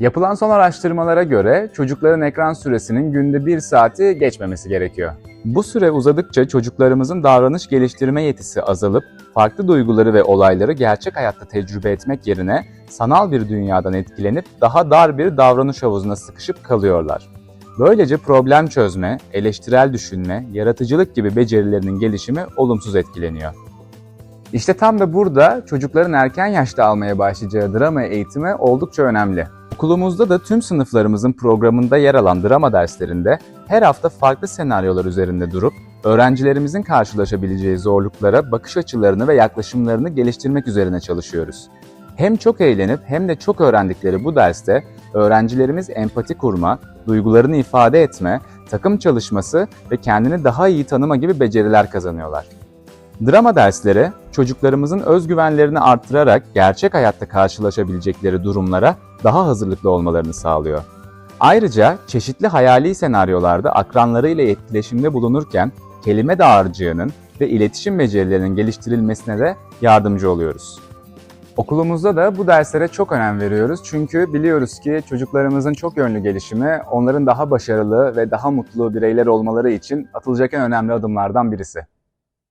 Yapılan son araştırmalara göre çocukların ekran süresinin günde 1 saati geçmemesi gerekiyor. Bu süre uzadıkça çocuklarımızın davranış geliştirme yetisi azalıp farklı duyguları ve olayları gerçek hayatta tecrübe etmek yerine sanal bir dünyadan etkilenip daha dar bir davranış havuzuna sıkışıp kalıyorlar. Böylece problem çözme, eleştirel düşünme, yaratıcılık gibi becerilerinin gelişimi olumsuz etkileniyor. İşte tam da burada çocukların erken yaşta almaya başlayacağı drama eğitimi oldukça önemli. Okulumuzda da tüm sınıflarımızın programında yer alan drama derslerinde her hafta farklı senaryolar üzerinde durup öğrencilerimizin karşılaşabileceği zorluklara bakış açılarını ve yaklaşımlarını geliştirmek üzerine çalışıyoruz. Hem çok eğlenip hem de çok öğrendikleri bu derste öğrencilerimiz empati kurma, duygularını ifade etme, takım çalışması ve kendini daha iyi tanıma gibi beceriler kazanıyorlar. Drama dersleri çocuklarımızın özgüvenlerini arttırarak gerçek hayatta karşılaşabilecekleri durumlara daha hazırlıklı olmalarını sağlıyor. Ayrıca çeşitli hayali senaryolarda akranlarıyla etkileşimde bulunurken kelime dağarcığının ve iletişim becerilerinin geliştirilmesine de yardımcı oluyoruz. Okulumuzda da bu derslere çok önem veriyoruz çünkü biliyoruz ki çocuklarımızın çok yönlü gelişimi onların daha başarılı ve daha mutlu bireyler olmaları için atılacak en önemli adımlardan birisi.